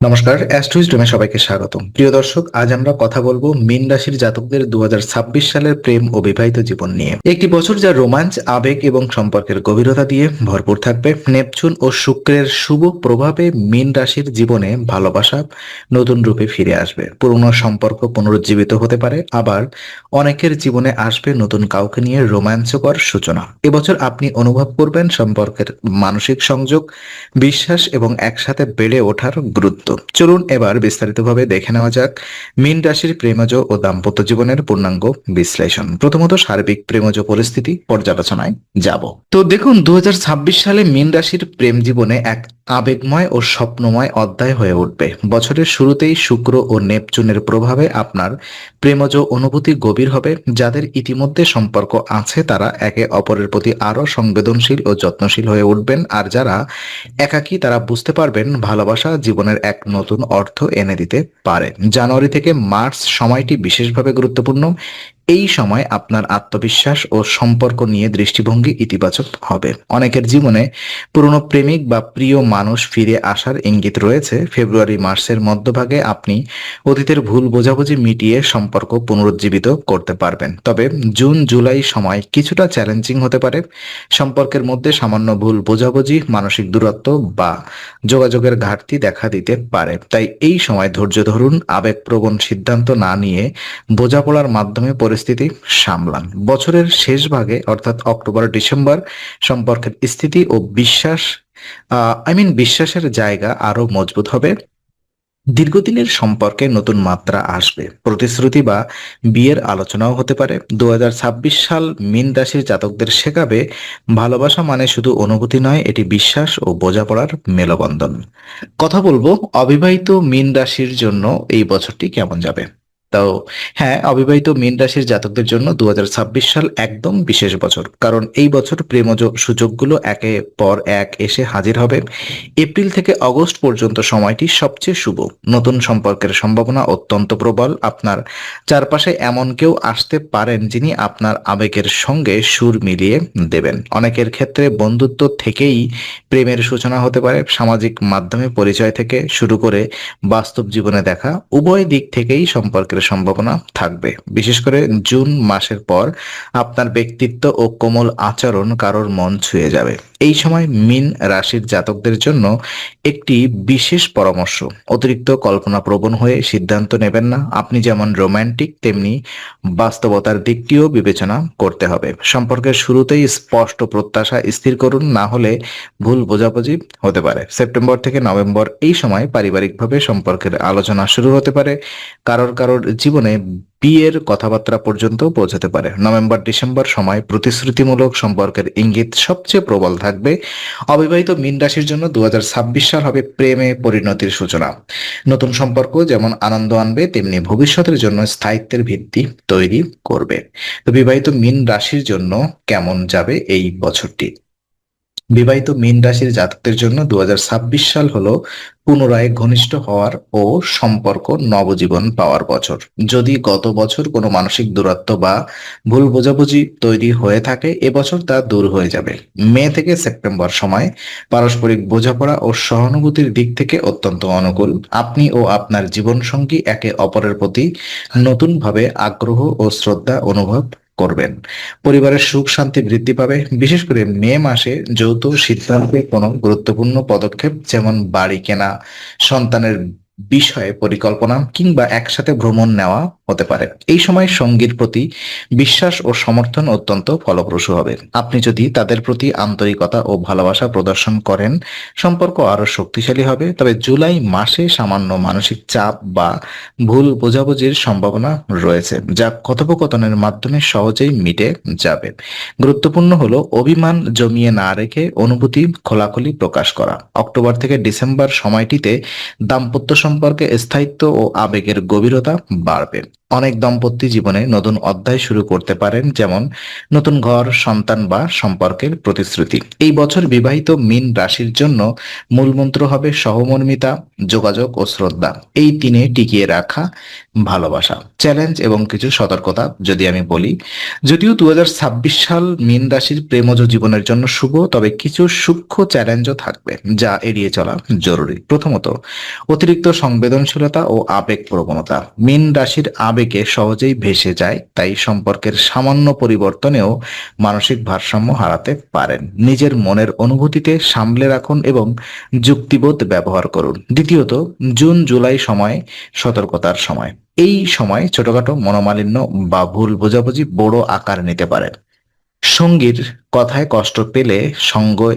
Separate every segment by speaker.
Speaker 1: নমস্কার অ্যাস্ট্রোইস্টমে সবাইকে স্বাগতম। প্রিয় দর্শক, আজ আমরা কথা বলব মীন রাশির জাতকদের দুহাজার ছাব্বিশ সালের প্রেম ও বিবাহিত জীবন নিয়ে। একটি বছর যা রোমাঞ্চ, আবেগ এবং সম্পর্কের গভীরতা দিয়ে ভরপুর থাকবে। নেপচুন ও শুক্রের শুভ প্রভাবে মীন রাশির জীবনে ভালোবাসা নতুন রূপে ফিরে আসবে। পুরনো সম্পর্ক পুনরুজ্জীবিত হতে পারে, আবার অনেকের জীবনে আসবে নতুন কাউকে নিয়ে রোমাঞ্চকর সূচনা। এবছর আপনি অনুভব করবেন সম্পর্কের মানসিক সংযোগ, বিশ্বাস এবং একসাথে বেড়ে ওঠার গুরুত্ব। চলুন এবার বিস্তারিতভাবে দেখে নেওয়া যাক মীন রাশির প্রেমজ ও দাম্পত্য জীবনের পূর্ণাঙ্গ বিশ্লেষণ। প্রথমত সার্বিক প্রেমজ পরিস্থিতি পর্যালোচনায় যাব। তো দেখুন দু হাজার ছাব্বিশ সালে মীন রাশির প্রেম জীবনে এক আবেগময় ও স্বপ্নময় অধ্যায় হয়ে উঠবে। বছরের শুরুতেই শুক্র ও নেপচুনের প্রভাবে আপনার প্রেমজ অনুভূতি গভীর হবে, যাদের ইতিমধ্যে সম্পর্ক আছে তারা একে অপরের প্রতি আরও সংবেদনশীল ও যত্নশীল হয়ে উঠবেন, আর যারা একাকী তারা বুঝতে পারবেন ভালোবাসা জীবনের এক নতুন অর্থ এনে দিতে পারে। জানুয়ারি থেকে মার্চ সময়টি বিশেষভাবে গুরুত্বপূর্ণ। এই সময় আপনার আত্মবিশ্বাস ও সম্পর্ক নিয়ে দৃষ্টিভঙ্গি ইতিবাচক হবে। অনেকের জীবনে পুরনো প্রেমিক বা প্রিয় মানুষ ফিরে আসার ইঙ্গিত রয়েছে। ফেব্রুয়ারি মাসের মধ্যভাগে আপনি অতীতের ভুল বোঝাবুঝি মিটিয়ে সম্পর্ক পুনরুজ্জীবিত করতে পারবেন। তবে জুন, জুলাই সময় কিছুটা চ্যালেঞ্জিং হতে পারে। সম্পর্কের মধ্যে সামান্য ভুল বোঝাবুঝি, মানসিক দূরত্ব বা যোগাযোগের ঘাটতি দেখা দিতে পারে। তাই এই সময় ধৈর্য ধরুন, আবেগপ্রবণ সিদ্ধান্ত না নিয়ে বোঝাপড়ার মাধ্যমে পরিস্থিতি সামলান। বছরের শেষ ভাগে, অর্থাৎ অক্টোবর, ডিসেম্বর সম্পর্কের স্থিতি ও বিশ্বাস আই মিন বিশ্বাসের জায়গা আরও মজবুত হবে। দীর্ঘদিনের সম্পর্কে নতুন মাত্রা আসবে। প্রতিশ্রুতি বা বিয়ের আলোচনাও হতে পারে। দু হাজার ছাব্বিশ সাল মিন রাশির জাতকদের শেখাবে, ভালোবাসা মানে শুধু অনুভূতি নয়, এটি বিশ্বাস ও বোঝাপড়ার মেলবন্ধন। কথা বলব, অবিবাহিত মিন রাশির জন্য এই বছরটি কেমন যাবে? তো হ্যাঁ অবিবাহিত মীন রাশির জাতকদের জন্য দু হাজার ছাব্বিশ সাল একদম বিশেষ বছর। কারণ এই বছর প্রেমজ সুযোগগুলো একে পর এক এসে হাজির হবে। এপ্রিল থেকে অগস্ট পর্যন্ত সময়টি সবচেয়ে শুভ। নতুন সম্পর্কের সম্ভাবনা অত্যন্ত প্রবল। আপনার চারপাশে এমন কেউ আসতে পারেন যিনি আপনার আবেগের সঙ্গে সুর মিলিয়ে দেবেন। অনেকের ক্ষেত্রে বন্ধুত্ব থেকেই প্রেমের সূচনা হতে পারে। সামাজিক মাধ্যমে পরিচয় থেকে শুরু করে বাস্তব জীবনে দেখা উভয় দিক থেকেই সম্পর্কের সম্ভাবনা থাকবে। বিশেষ করে জুন মাসের পর আপনার ব্যক্তিত্ব ও কোমল আচরণ কারোর মন ছুঁয়ে যাবে। এই সময় মিন রাশির জাতকদের জন্য একটি বিশেষ পরামর্শ। অতিরিক্ত কল্পনা প্রবণ হয়ে সিদ্ধান্ত নেবেন না। আপনি যেমন রোমান্টিক তেমনি বাস্তবতার দিকটিও বিবেচনা করতে হবে। সম্পর্কের শুরুতেই স্পষ্ট প্রত্যাশা স্থির করুন, না হলে ভুল বোঝাবুঝি হতে পারে। সেপ্টেম্বর থেকে নভেম্বর এই সময় পারিবারিকভাবে সম্পর্কের আলোচনা শুরু হতে পারে। কারোর কারোর জীবনে বিয়ের কথাবার্তা পর্যন্ত পৌঁছাতে পারে। নভেম্বর, ডিসেম্বর সময় প্রতিশ্রুতিমূলক সম্পর্কের ইঙ্গিত সবচেয়ে প্রবল থাকবে। অবিবাহিত মিন রাশির জন্য দু হাজার ছাব্বিশ সাল হবে প্রেমে পরিণতির সূচনা। নতুন সম্পর্ক যেমন আনন্দ আনবে, তেমনি ভবিষ্যতের জন্য স্থায়িত্বের ভিত্তি তৈরি করবে। তো বিবাহিত মিন রাশির জন্য কেমন যাবে এই বছরটি? বিবাহিত মীন রাশির জাতকদের জন্য দুহাজার ছাব্বিশ সাল হলো পুনরায় ঘনিষ্ঠ হওয়ার ও সম্পর্ক নবজীবন পাওয়ার বছর। যদি গত বছর কোনো মানসিক দূরত্ব বা ভুল বোঝাবুঝি তৈরি হয়ে থাকে এবছর তা দূর হয়ে যাবে। মে থেকে সেপ্টেম্বর সময় পারস্পরিক বোঝাপড়া ও সহানুভূতির দিক থেকে অত্যন্ত অনুকূল। আপনি ও আপনার জীবনসঙ্গী একে অপরের প্রতি নতুনভাবে আগ্রহ ও শ্রদ্ধা অনুভব করবেন। পরিবারের সুখ শান্তি বৃদ্ধি পাবে। বিশেষ করে মে মাসে যৌথ সিদ্ধান্তে কোনো গুরুত্বপূর্ণ পদক্ষেপ, যেমন বাড়ি কেনা, সন্তানের বিষয়ে পরিকল্পনা কিংবা একসাথে ভ্রমণ নেওয়া হতে পারে। এই সময় সঙ্গীর প্রতি বিশ্বাস ও সমর্থন অত্যন্ত ফলপ্রসূ হবে। আপনি যদি তাদের প্রতি আন্তরিকতা ও ভালোবাসা প্রদর্শন করেন, সম্পর্ক আরও শক্তিশালী হবে। তবে জুলাই মাসে সামান্য মানসিক চাপ বা ভুল বোঝাবুঝির সম্ভাবনা রয়েছে, যা কথোপকথনের মাধ্যমে সহজেই মিটে যাবে। গুরুত্বপূর্ণ হলো অভিমান জমিয়ে না রেখে অনুভূতি খোলাখুলি প্রকাশ করা। অক্টোবর থেকে ডিসেম্বর সময়টিতে দাম্পত্য সম্পর্কে স্থায়িত্ব ও আবেগের গভীরতা বাড়বে। অনেক দম্পতি জীবনে নতুন অধ্যায় শুরু করতে পারেন, যেমন নতুন ঘর, সন্তান বা সম্পর্কের প্রতিশ্রুতি। এই বছর বিবাহিত মিন রাশির জন্য মূলমন্ত্র হবে সহমর্মিতা, যোগাযোগ ও শ্রদ্ধা। এই তিনে টিকিয়ে রাখা ভালোবাসা। চ্যালেঞ্জ এবং কিছু সতর্কতা যদি আমি বলি। যদিও দু হাজার ছাব্বিশ সাল মিন রাশির প্রেমজ জীবনের জন্য শুভ, তবে কিছু সূক্ষ্ম চ্যালেঞ্জও থাকবে, যা এড়িয়ে চলা জরুরি। প্রথমত, অতিরিক্ত সংবেদনশীলতা ও আবেগ প্রবণতা মিন রাশির আবেগে সহজেই ভেসে যায়, তাই সম্পর্কের সামান্য পরিবর্তনেও মানসিক ভারসাম্য হারাতে পারেন। নিজের মনের অনুভূতিতে সামলে রাখুন এবং যুক্তিবোধ ব্যবহার করুন। দ্বিতীয়ত, জুন, জুলাই সময় সতর্কতার সময়। এই সময় ছোটখাটো মনোমালিন্য বা ভুল বোঝাবুঝি বড় আকার নিতে পারে সঙ্গীর কথায় কষ্ট পেলে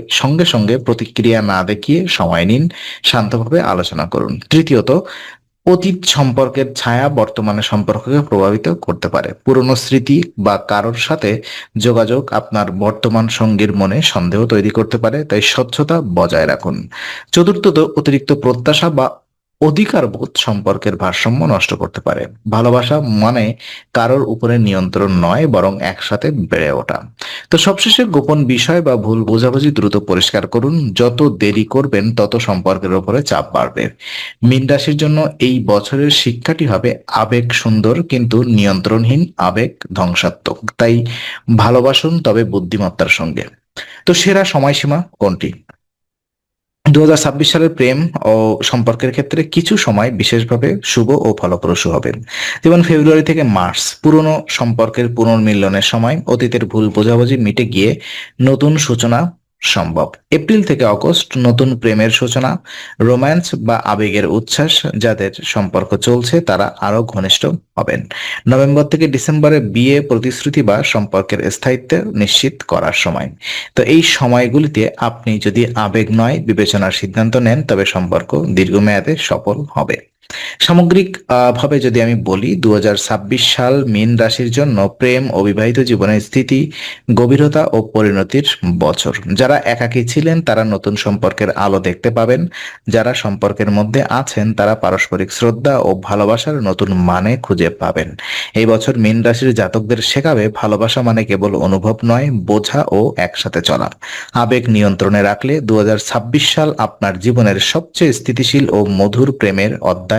Speaker 1: সঙ্গে সঙ্গে প্রতিক্রিয়া না দেখিয়ে সময় নিন, শান্তভাবে আলোচনা করুন। তৃতীয়ত অতীত সম্পর্কের ছায়া বর্তমানে সম্পর্ককে প্রভাবিত করতে পারে। পুরনো স্মৃতি বা কারোর সাথে যোগাযোগ আপনার বর্তমান সঙ্গীর মনে সন্দেহ তৈরি করতে পারে, তাই স্বচ্ছতা বজায় রাখুন। চতুর্থত, অতিরিক্ত প্রত্যাশা বা অধিকার বোধ সম্পর্কের ভারসাম্য নষ্ট করতে পারে। ভালোবাসা মানে কারোর উপরে নিয়ন্ত্রণ নয়, বরং একসাথে বেড়ে ওঠা। তো সবশেষে গোপন বিষয় বা ভুল বোঝাবুঝি দ্রুত পরিষ্কার করুন। যত দেরি করবেন, তত সম্পর্কের উপরে চাপ বাড়বে। মীন রাশির জন্য এই বছরের শিক্ষাটি হবে আবেগ সুন্দর কিন্তু নিয়ন্ত্রণহীন আবেগ ধ্বংসাত্মক। তাই ভালোবাসুন তবে বুদ্ধিমত্তার সঙ্গে। তো সেরা সময়সীমা কোনটি? দু হাজার ছাব্বিশ সালের প্রেম ও সম্পর্কের ক্ষেত্রে কিছু সময় বিশেষভাবে শুভ ও ফলপ্রসূ হবে যেমন ফেব্রুয়ারি থেকে মার্চ, পুরনো সম্পর্কের পুনর্মিলনের সময় অতীতের ভুল বোঝাবুঝি মিটে গিয়ে নতুন সূচনা সম্ভব। এপ্রিল থেকে অগস্ট নতুন প্রেমের সূচনা, রোম্যান্স বা আবেগের উচ্ছ্বাস যাদের সম্পর্ক চলছে তারা আরও ঘনিষ্ঠ হবেন। নভেম্বর থেকে ডিসেম্বরে বিয়ে, প্রতিশ্রুতি বা সম্পর্কের স্থায়িত্ব নিশ্চিত করার সময়। তো এই সময়গুলিতে আপনি যদি আবেগ নয় বিবেচনার সিদ্ধান্ত নেন, তবে সম্পর্ক দীর্ঘমেয়াদে সফল হবে। সামগ্রিক ভাবে যদি আমি বলি দু হাজার ছাব্বিশ সাল মীন রাশির জন্য প্রেম ও বিবাহিত জীবনের স্থিতি, গভীরতা ও পরিণতির বছর। যারা একাকী ছিলেন, তারা নতুন সম্পর্কের আলো দেখতে পাবেন। যারা সম্পর্কের মধ্যে আছেন, তারা পারস্পরিক শ্রদ্ধা ও ভালোবাসার নতুন মানে খুঁজে পাবেন। এই বছর মীন রাশির জাতকদের শেখাবে, ভালোবাসা মানে কেবল অনুভব নয়, বোঝা ও একসাথে চলা। আবেগ নিয়ন্ত্রণে রাখলে দু হাজার ছাব্বিশ সাল আপনার জীবনের সবচেয়ে স্থিতিশীল ও মধুর প্রেমের অধ্যায়